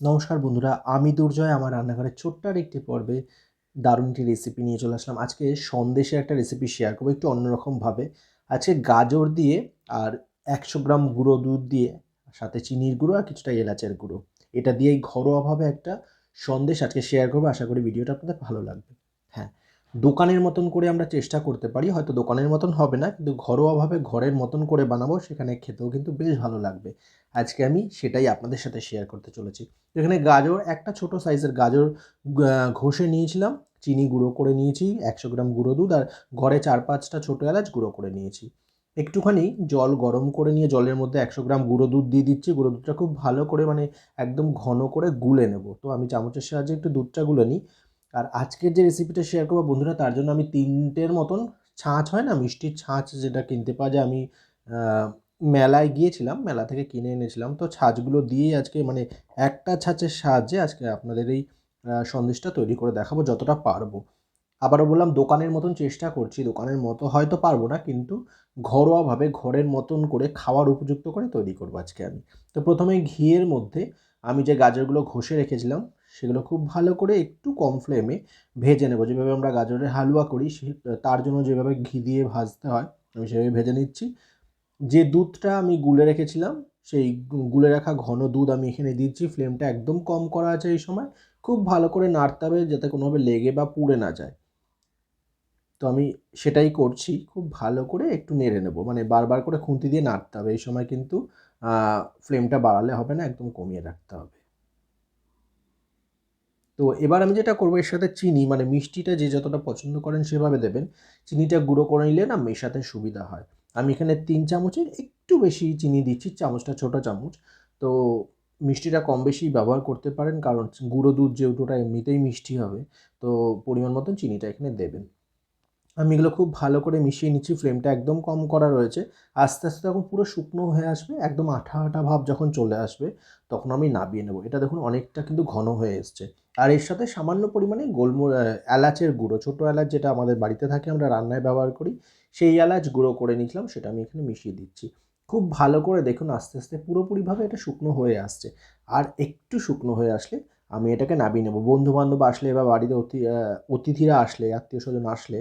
নমস্কার বন্ধুরা, আমি দুর্জয়। আমার রান্নাঘরের ছোট্ট আর একটি পর্বে দারুণ একটি রেসিপি নিয়ে চলে আসলাম। আজকে সন্দেশের একটা রেসিপি শেয়ার করব, একটু অন্যরকমভাবে আজকে গাজর দিয়ে আর একশো গ্রাম গুঁড়ো দুধ দিয়ে, সাথে চিনির গুঁড়ো আর কিছুটা এলাচের গুঁড়ো। এটা দিয়েই ঘরোয়াভাবে একটা সন্দেশ আজকে শেয়ার করব। আশা করি ভিডিওটা আপনাদের ভালো লাগবে। হ্যাঁ দোকানের মতন করে আমরা চেষ্টা করতে পারি, হয়তো দোকানের মতন হবে না, কিন্তু ঘরোয়াভাবে ঘরের মতন করে বানাবো, সেখানে খেতেও কিন্তু বেশ ভালো লাগবে। আজকে আমি সেটাই আপনাদের সাথে শেয়ার করতে চলেছি। এখানে গাজর, একটা ছোট সাইজের গাজর ঘষে নিয়েছিলাম, চিনি গুঁড়ো করে নিয়েছি, একশো গ্রাম গুঁড়ো দুধ, আর ঘরে চার পাঁচটা ছোটো এলাচ গুঁড়ো করে নিয়েছি। একটুখানি জল গরম করে নিয়ে জলের মধ্যে একশো গ্রাম গুঁড়ো দুধ দিয়ে দিচ্ছি, গুঁড়ো দুধটা খুব ভালো করে মানে একদম ঘন করে গুলে নেব। তো আমি চামচের সাহায্যে একটু দুধটা গুলে নিই। আর আজকের যে রেসিপিটা শেয়ার করব, বন্ধুরা, তার জন্য আমি তিনটের মতন ছাঁচ হয় না, মিষ্টির ছাঁচ যেটা কিনতে পাওয়া যায়, আমি মেলায় গিয়েছিলাম, মেলা থেকে কিনে এনেছিলাম। তো ছাঁচগুলো দিয়েই আজকে মানে একটা ছাঁচের সাহায্যে আজকে আপনাদের এই সন্দেশটা তৈরি করে দেখাবো যতটা পারব। আবারও বললাম, দোকানের মতন চেষ্টা করছি, দোকানের মতো হয়তো পারব না, কিন্তু ঘরোয়াভাবে ঘরের মতন করে খাওয়ার উপযুক্ত করে তৈরি করব আজকে আমি। তো প্রথমে ঘিয়ের মধ্যে আমি যে গাজরগুলো ঘষে রেখেছিলাম সেগুলো খুব ভালো করে একটু কম ফ্লেমে ভেজে নেব। যেভাবে আমরা গাজরের হালুয়া করি তার জন্য যেভাবে ঘি দিয়ে ভাজতে হয়, আমি সেভাবে ভেজে নিচ্ছি। যে দুধটা আমি গুলে রেখেছিলাম, সেই গুলে রাখা ঘন দুধ আমি এখানে দিচ্ছি। ফ্লেমটা একদম কম করা আছে এই সময়। খুব ভালো করে নাড়তে হবে যাতে কোনোভাবে লেগে বা পুড়ে না যায়। তো আমি সেটাই করছি। খুব ভালো করে একটু নেড়ে নেব। মানে বারবার করে খুন্তি দিয়ে নাড়তে হবে। এই সময় কিন্তু ফ্লেমটা বাড়ালে হবে না, একদম কমিয়ে রাখতে হবে। তো এবার আমি যেটা করব, এর সাথে চিনি মানে মিষ্টিটা যে যতটা পছন্দ করেন সেভাবে দেবেন। চিনিটা গুঁড়ো করে নিলে না মেশাতে সুবিধা হয়। আমি এখানে তিন চামচের একটু বেশি চিনি দিচ্ছি, চামচটা ছোটো চামচ। তো মিষ্টিটা কম বেশি ব্যবহার করতে পারেন, কারণ গুঁড়ো দুধ যেহেতুটা এমনিতেই মিষ্টি হবে, তো পরিমাণ মতন চিনিটা এখানে দেবেন। আমি এগুলো খুব ভালো করে মিশিয়ে নিচ্ছি ফ্লেমটা একদম কম করা রয়েছে। আস্তে আস্তে যখন পুরো শুকনো হয়ে আসবে, একদম আঠা আঠা ভাব যখন চলে আসবে, তখন আমি নাবিয়ে নেব। এটা দেখুন অনেকটা কিন্তু ঘন হয়ে এসছে। আর এর সাথে সামান্য পরিমাণে গোলমর এলাচের গুঁড়ো, ছোটো এলাচ যেটা আমাদের বাড়িতে থাকে, আমরা রান্নায় ব্যবহার করি, সেই এলাচ গুঁড়ো করে নিয়েছিলাম, সেটা আমি এখানে মিশিয়ে দিচ্ছি। খুব ভালো করে দেখুন আস্তে আস্তে পুরোপুরিভাবে এটা শুকনো হয়ে আসছে। আর একটু শুকনো হয়ে আসলে আমি এটাকে নাবিয়ে নেব। বন্ধু বান্ধব আসলে বা বাড়িতে অতি অতিথিরা আসলে আত্মীয় স্বজন আসলে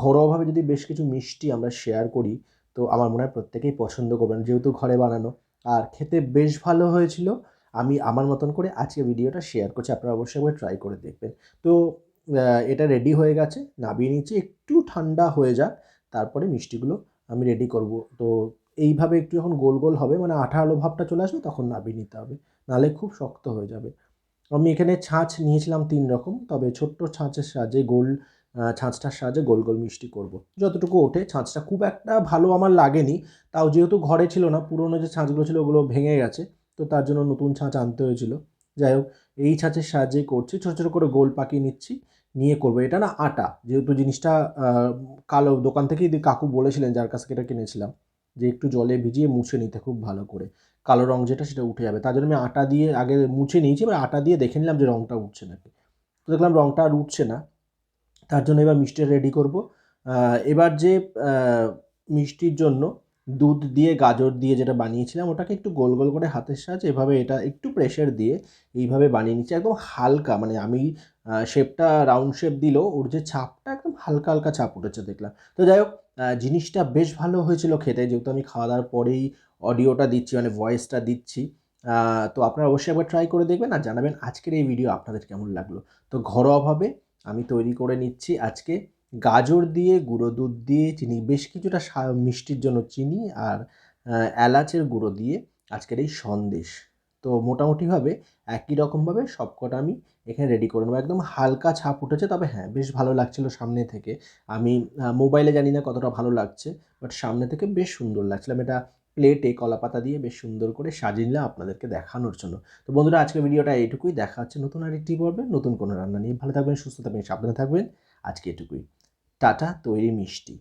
ঘরোয়াভাবে যদি বেশ কিছু মিষ্টি আমরা শেয়ার করি, তো আমার মনে হয় প্রত্যেকেই পছন্দ করবেন যেহেতু ঘরে বানানো। আর খেতে বেশ ভালো হয়েছিল, আমি আমার মতন করে আজকে ভিডিওটা শেয়ার করছি, আপনারা অবশ্যই একবার ট্রাই করে দেখবেন। তো এটা রেডি হয়ে গেছে, নাবিয়ে নিচ্ছি একটু ঠান্ডা হয়ে যাক, তারপরে মিষ্টিগুলো আমি রেডি করব। তো এইভাবে একটু যখন গোল গোল হবে মানে আঠা আলো ভাবটা চলে আসবে, তখন নাবিয়ে নিতে হবে, নাহলে খুব শক্ত হয়ে যাবে। আমি এখানে ছাঁচ নিয়েছিলাম তিন রকম, তবে ছোট্ট ছাঁচের সাহায্যে গোল ছাঁচটার সাহায্যে গোল গোল মিষ্টি করব। যতটুকু ওঠে ছাঁচটা খুব একটা ভালো আমার লাগেনি, তাও যেহেতু ঘরে ছিল না, পুরোনো যে ছাঁচগুলো ছিল ওগুলো ভেঙে গেছে, তো তার জন্য নতুন ছাঁচ আনতে হয়েছিল। যাই হোক, এই ছাঁচের সাহায্যেই করছি, ছোটো ছোটো করে গোল পাকিয়ে নিচ্ছি, নিয়ে করব। এটা না আটা, যেহেতু জিনিসটা কালো দোকান থেকেই কাকু বলেছিলেন যার কাছ থেকে এটা কিনেছিলাম, যে একটু জলে ভিজিয়ে মুছে নিতে খুব ভালো করে। কালো রং যেটা সেটা উঠে যাবে। তার জন্য আমি আটা দিয়ে আগে মুছে নিয়েছি, এবার আটা দিয়ে দেখে নিলাম যে রংটা উঠছে নাকি। তো দেখলাম রংটা আর উঠছে না। তার জন্য এবার মিষ্টিটা রেডি করব। এবার যে মিষ্টির জন্য দুধ দিয়ে গাজর দিয়ে যেটা বানিয়েছিলাম, ওটাকে একটু গোল গোল করে হাতের সাহায্যে এভাবে এটা একটু প্রেশার দিয়ে এইভাবে বানিয়ে নিচ্ছি। একদম হালকা মানে আমি শেপটা রাউন্ড শেপ দিলেও ওর যে ছাপটা একদম হালকা হালকা ছাপ উঠেছে দেখলাম। তো যাই হোক জিনিসটা বেশ ভালো হয়েছিল খেতে। যেহেতু আমি খাওয়া দাওয়ার পরেই অডিওটা দিচ্ছি মানে ভয়েসটা দিচ্ছি তো আপনারা অবশ্যই একবার ট্রাই করে দেখবেন আর জানাবেন আজকের এই ভিডিও আপনাদের কেমন লাগল। তো ঘরোয়াভাবে আমি তৈরি করে নিচ্ছি। আজকে গাজর দিয়ে, গুঁড়ো দুধ দিয়ে, চিনি, বেশ কিছুটা মিষ্টির জন্য চিনি আর এলাচের গুঁড়ো দিয়ে আজকের এই সন্দেশ। তো মোটামুটিভাবে একই রকমভাবে সবকটা আমি এখানে রেডি করে নেব। একদম হালকা ছাপ উঠেছে, তবে হ্যাঁ বেশ ভালো লাগছিল সামনে থেকে। আমি মোবাইলে জানি না কতটা ভালো লাগছে বাট সামনে থেকে বেশ সুন্দর লাগছিলাম এটা প্লেটে কলা পাতা দিয়ে বেশ সুন্দর করে সাজিয়ে নিলাম আপনাদেরকে দেখানোর জন্য। তো বন্ধুরা, আজকের ভিডিওটা এইটুকুই। দেখা হচ্ছে নতুন আর একটি পর্বে। নতুন কোনো রান্না নিয়ে। ভালো থাকবেন, সুস্থ থাকবেন, সাবধানে থাকবেন। আজকে এটুকুই। টাটা, তৈরি মিষ্টি।